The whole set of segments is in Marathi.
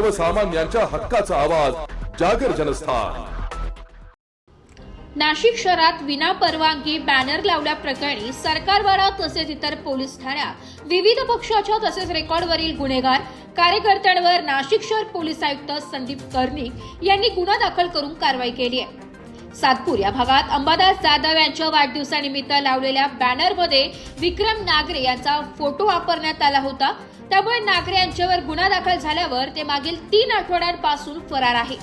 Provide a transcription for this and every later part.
सर्वसामान्यांच्या हक्काचा आवाज जागर जनस्थान. नाशिक शहरात विना परवानगी बॅनर लावल्याप्रकरणी सरकारवाडा तसेच इतर पोलीस ठाण्यात विविध पक्षाच्या तसेच रेकॉर्डवरील गुन्हेगार कार्यकर्त्यांवर नाशिक शहर पोलीस आयुक्त संदीप कर्णिक यांनी गुन्हा दाखल करून कारवाई केली आहे. सातपूर या भागात अंबादास जाधव यांच्या वाढदिवसानिमित्त लावलेल्या बॅनरमध्ये विक्रम नागरे यांचा फोटो वापरण्यात आला होता. त्यामुळे नागरे यांच्यावर गुन्हा दाखल झाल्यावर ते मागील तीन आठवड्यांपासून फरार आहे.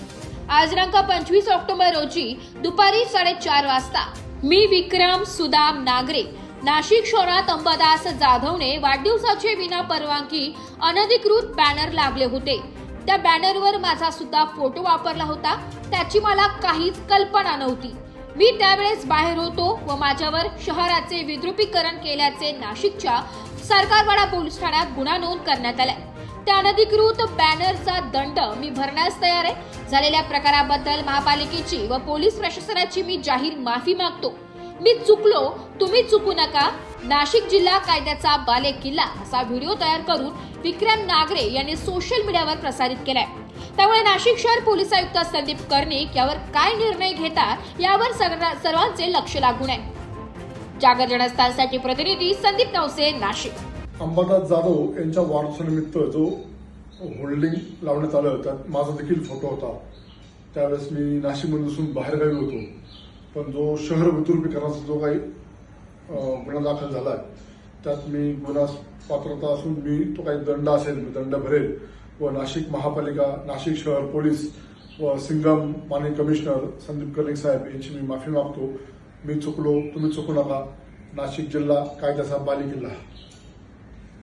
आज दिनांक पंचवीस ऑक्टोबर रोजी दुपारी साडेचार वाजता मी विक्रम सुदाम नागरे नाशिक शहरात अंबादास जाधवने वाढदिवसाचे विना परवानगी अनधिकृत बॅनर लागले होते. त्या बॅनरवर माझा सुद्धा फोटो वापरला होता. त्याची मला काहीच कल्पना नव्हती. मी त्यावेळेस बाहेर होतो व माझ्यावर शहराचे विद्रुपीकरण केल्याचे नाशिकच्या सरकारवाडा पोलीस ठाण्यात गुन्हा नोंद करण्यात आलाय. त्या अनधिकृत बॅनरचा दंड मी भरण्यास तयार आहे. झालेल्या प्रकाराबद्दल महापालिकेची व पोलीस प्रशासनाची मी जाहीर माफी मागतो. मी चुकलो तुम्ही चुकू नका. नाशिक जिल्हा कायद्याचा बाले किल्ला असा व्हिडिओ तयार करून विक्रम नागरे यांनी सोशल मीडियावर प्रसारित केलाय. त्यामुळे नाशिक शहर पोलीस आयुक्त संदीप कर्णिक यावर काय निर्णय घेतात यावर सर्वांचे लक्ष लागून आहे. जागर जनस्थानसाठी प्रतिनिधी संदीप नवसे नाशिक. अंबादास जाधव यांच्या वाढदिवसानिमित्त जो होल्डिंग लावण्यात आलं त्यात माझा देखील फोटो होता. त्यावेळेस मी नाशिकमधून बाहेरगावी होतो. पण जो शहर विद्रुपीकरणाचा जो काही गुन्हा दाखल झाला आहे त्यात मी गुन्हा पात्रता असून मी तो काही दंड असेल मी दंड भरेल व नाशिक महापालिका नाशिक शहर पोलीस व सिंगम माननीय कमिशनर संदीप कर्णिक साहेब यांची मी माफी मागतो. मी चुकलो तुम्ही चुकू नका. नाशिक जिल्हा कायद्याचा बालेकिल्ला